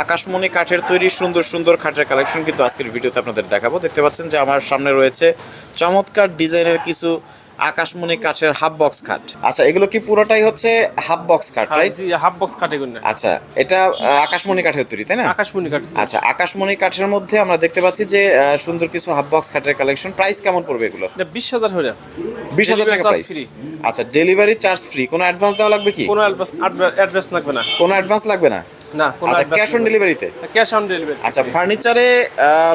আকাশমণি কাঠের তৈরি সুন্দর সুন্দর খাটের কালেকশন কিন্তু আজকের ভিডিওতে আপনাদের দেখাবো। দেখতে পাচ্ছেন যে আমার সামনে রয়েছে চমৎকার ডিজাইনের কিছু আকাশমণি কাঠের হাফ বক্স খাট আচ্ছা এগুলো কি পুরোটাই হচ্ছে হাফ বক্স খাট রাইট জি হাফ বক্স কাটে গুণ আচ্ছা এটা আকাশমণি কাঠের তৈরি তাই না? আকাশমণি কাটে আচ্ছা আকাশমণি কাঠের মধ্যে আমরা দেখতে পাচ্ছি যে সুন্দর কিছু হাফ বক্স খাটের কালেকশন প্রাইস কেমন পড়বে এগুলো? এটা বিশ হাজার হয়ে বিশ হাজার টাকা প্রাইস আচ্ছা ডেলিভারি চার্জ ফ্রি কোনো অ্যাডভান্স দেওয়া লাগবে কি? কোনো অ্যাডভান্স লাগবে না। কোনো অ্যাডভান্স লাগবে না? না আচ্ছা ক্যাশ অন ডেলিভারিতে ক্যাশ অন ডেলিভারি আচ্ছা ফার্নিচারে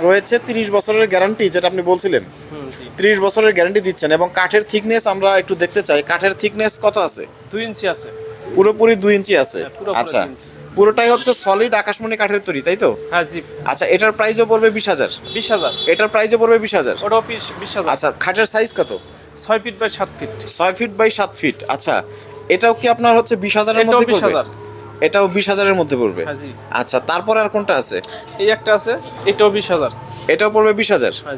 রয়েছে তিরিশ বছরের গ্যারান্টি যেটা আপনি বলছিলেন। হুম জি। তিরিশ বছরের গ্যারান্টি দিচ্ছেন এবং কাঠের থিকনেস আমরা একটু দেখতে চাই। কাঠের থিকনেস কত আছে? দুই ইঞ্চি আছে। পুরোপুরি দুই ইঞ্চি আছে? হ্যাঁ, আচ্ছা পুরোটাই হচ্ছে সলিড আকাশমণি কাঠের তৈরি তাই তো? হ্যাঁ জি। আচ্ছা এটার প্রাইসও পড়বে বিশ হাজার। বিশ হাজার। এটার প্রাইসও পড়বে বিশ হাজার? ওটাও বিশ বিশ আচ্ছা খাটের সাইজ কত? ছয় ফিট বাই সাত ফিট ছয় ফিট বাই সাত ফিট আচ্ছা। এটাও কি আপনার হচ্ছে বিশ হাজারের এটাও মধ্যে 20,000 পড়বে? এটাও বিশ হাজারের মধ্যে পড়বে? হ্যাঁ আচ্ছা তারপর আর কোনটা আছে? এই একটা আছে এটাও বিশ হাজার। এটাও পড়বে বিশ হাজার? হ্যাঁ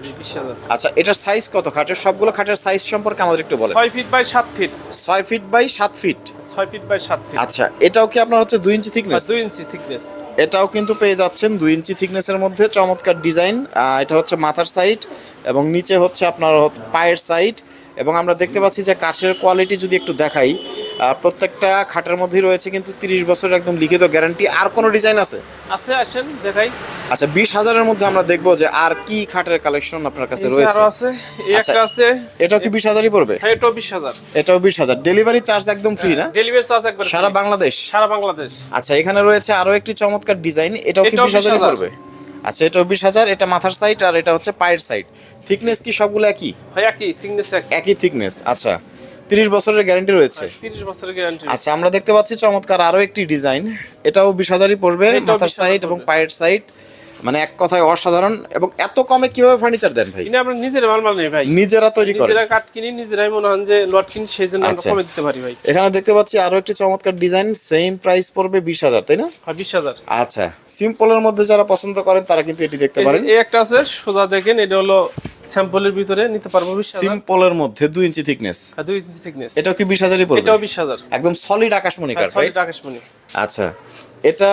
আচ্ছা এটার সাইজ কত? খাটের সবগুলো খাটের সাইজ সম্পর্কে আমাদের একটু বলেন। ছয় ফিট বাই সাত ফিট। ছয় ফিট বাই সাত ফিট? ছয় ফিট বাই সাত ফিট। আচ্ছা এটাও কি আপনার হচ্ছে দুই ইঞ্চি থিকনেস দুই ইঞ্চি থিকনেস এটাও কিন্তু পেয়ে যাচ্ছেন দুই ইঞ্চি থিকনেসের মধ্যে। চমৎকার ডিজাইন এটা হচ্ছে মাথার সাইড এবং নিচে হচ্ছে আপনার পায়ের সাইড এবং আমরা দেখতে পাচ্ছি যে কাঠের কোয়ালিটি যদি একটু দেখাই প্রত্যেকটা খাটের মধ্যেই রয়েছে কিন্তু তিরিশ বছরের একদম লিখিত গ্যারান্টি। আর কোনো ডিজাইন আছে? আছে আসেন দেখাই। আচ্ছা বিশ হাজারের মধ্যে আমরা দেখব যে আর কি খাটের কালেকশন আপনার কাছে রয়েছে। আরও আছে আচ্ছা। একটা আছে। এটাও কি বিশ হাজারই পড়বে? হ্যাঁ এটাও বিশ হাজার। এটাও বিশ হাজার। ডেলিভারি চার্জ একদম ফ্রি না? ডেলিভারি চার্জ একবার সারা বাংলাদেশ? সারা বাংলাদেশ। আচ্ছা এখানে রয়েছে আরও একটি চমৎকার ডিজাইন। এটাও কি বিশ হাজারই পড়বে? আচ্ছা এটাও বিশ হাজার। এটা মাথার সাইড আর এটা হচ্ছে পায়ের সাইড থিকনেস কি সবগুলো একই? হয় একই থিকনেস একই। থিকনেস আচ্ছা। তিরিশ বছরের গ্যারান্টি রয়েছে। তিরিশ বছরের গ্যারান্টি আচ্ছা আমরা দেখতে পাচ্ছি চমৎকার আরও একটি ডিজাইন এটাও বিশ হাজারই পড়বে মাথার সাইড এবং। পায়ের সাইড মানে এক কথায় অসাধারণ এবং এত কমে কীভাবে ফার্নিচার দেন ভাই? আমরা নিজেরা মাল মাল নেই ভাই। নিজেরা তৈরি করেন। নিজেরা কাঠ কিনি নিজেরাই মনে হন যে লট কিনি সেই জন্য আমরা আচ্ছা। কমে দিতে পারি ভাই। এখানে দেখতে পাচ্ছি আরও একটি চমৎকার ডিজাইন সেম প্রাইস পড়বে বিশ হাজার তাই না? হয় বিশ হাজার। আচ্ছা সিম্পলের মধ্যে যারা পছন্দ করেন তারা কিন্তু এটি দেখতে পারেন। এই একটা আছে সোজা দেখেন এটা হলো স্যাম্পলের ভিতরে নিতে পারব বিশ হাজার। সিম্পলের মধ্যে দুই ইঞ্চি থিকনেস আর দুই ইঞ্চি থিকনেস এটাও কি বিশ হাজারই পড়বে? এটাও বিশ হাজার। একদম সলিড আকাশমণি কাঠ সলিড আকাশমণি। আচ্ছা এটা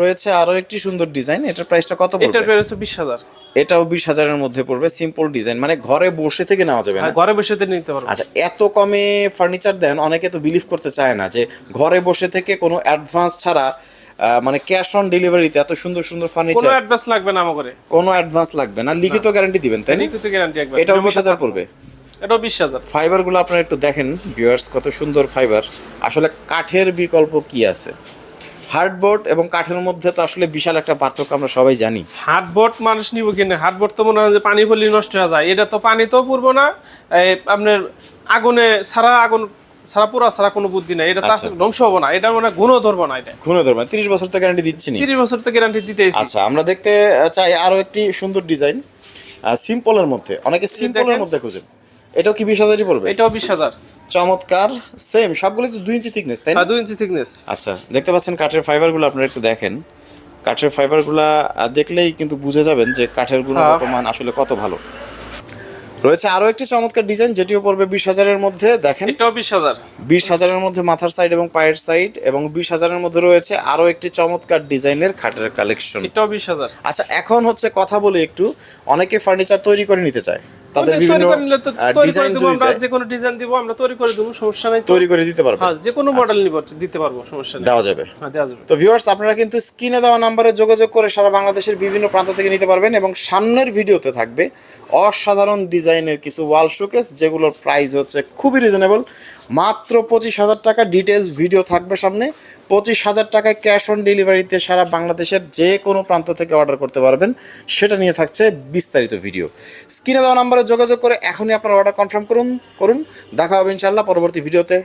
রয়েছে আরও একটি সুন্দর ডিজাইন। এটার প্রাইসটা কত পড়বে? হচ্ছে বিশ হাজার। এটাও বিশ হাজারের মধ্যে পড়বে সিম্পল ডিজাইন মানে ঘরে বসে থেকে নেওয়া যাবে না। ঘরে বসে তো নিতে পারব। আচ্ছা এত কমে ফার্নিচার দেন অনেকে তো বিলিভ করতে চায় না যে ঘরে বসে থেকে কোনো অ্যাডভান্স ছাড়া মানে ক্যাশ অন ডেলিভারিতে এত সুন্দর সুন্দর ফার্নিচার কোনো অ্যাডভান্স লাগবে না আমার করে কোনো অ্যাডভান্স লাগবে না। লিখিত গ্যারান্টি দিবেন তাই না? লিখিত গ্যারান্টি একবার। এটাও বিশ হাজার পড়বে। এটাও বিশ হাজার। ফাইবারগুলো আপনারা একটু দেখেন ভিউয়ার্স কত সুন্দর ফাইবার আসলে কাঠের বিকল্প কি আছে? হার্ডবোর্ড এবং কাঠের মধ্যে তো আসলে বিশাল একটা পার্থক্য আমরা সবাই জানি। হার্ডবোর্ড মানুষ নিব কিনা। হার্ডবোর্ড তো মনে হয় যে পানি পড়লে নষ্ট হয়ে যায়। এটা তো পানি তো পড়ব না। আপনার আগুনে সারা আগুন সারা পুরা সারা কোনো বুদ্ধি নাই। এটা তো আচ্ছা। ধ্বংস হব না। এটা মানে গুণও ধরবো না এটা। ঘুরে ধরবেন তিরিশ বছর তো গ্যারান্টি দিচ্ছি তিরিশ বছর তো গ্যারান্টি দিতেইছি। আচ্ছা আমরা দেখতে চাই আরও একটি সুন্দর ডিজাইন সিম্পলের মধ্যে। অনেকে সিম্পলের। মধ্যে খুঁজেন। এটাও কি বিশ হাজারই পড়বে? এটাও বিশ হাজার। চমৎকার সেম সবগুলো তো দুই ইঞ্চি থিকনেস তাই না? দুই ইঞ্চি থিকনেস আচ্ছা দেখতে পাচ্ছেন কাঠের ফাইবারগুলো আপনারা একটু দেখেন। কাঠের ফাইবারগুলো দেখলেই কিন্তু বুঝে যাবেন যে কাঠের গুণগত মান আসলে কত ভালো। রয়েছে আরও একটি চমৎকার ডিজাইন যেটিও পড়বে বিশ হাজারের মধ্যে দেখেন। এটাও বিশ হাজার। বিশ হাজারের মধ্যে মাথার সাইড এবং পায়ের সাইড এবং বিশ হাজারের মধ্যে রয়েছে আরও একটি চমৎকার ডিজাইনের খাটের কালেকশন এটাও বিশ হাজার। আচ্ছা এখন হচ্ছে কথা বলে একটু অনেকে ফার্নিচার তৈরি করে নিতে চায়। তাদের বিভিন্ন ডিজাইন যে কোনো ডিজাইন দিব আমরা তৈরি করে দেবো সমস্যা নাই তৈরি করে দিতে পারবে। হ্যাঁ যে কোনো মডেল নিব দিতে পারব সমস্যা নেই। দেওয়া যাবে। হ্যাঁ দেওয়া যাবে। তো ভিউয়ার্স আপনারা কিন্তু স্ক্রিনে দেওয়া নাম্বারে যোগাযোগ করে সারা বাংলাদেশের বিভিন্ন প্রান্ত থেকে নিতে পারবেন এবং সামনের ভিডিওতে থাকবে অসাধারণ ডিজাইনের কিছু ওয়াল শোকেস যেগুলোর প্রাইস হচ্ছে খুবই রিজনেবল মাত্র পঁচিশ হাজার টাকা ডিটেলস ভিডিও থাকবে সামনে। পঁচিশ হাজার টাকায় ক্যাশ অন ডেলিভারিতে সারা বাংলাদেশের যে কোনো প্রান্ত থেকে অর্ডার করতে পারবেন। সেটা নিয়ে থাকছে বিস্তারিত ভিডিও স্ক্রিনে দেওয়া নাম্বারে যোগাযোগ করে এখনই আপনার অর্ডার কনফার্ম করুন করুন। দেখা হবে ইনশাল্লাহ পরবর্তী ভিডিওতে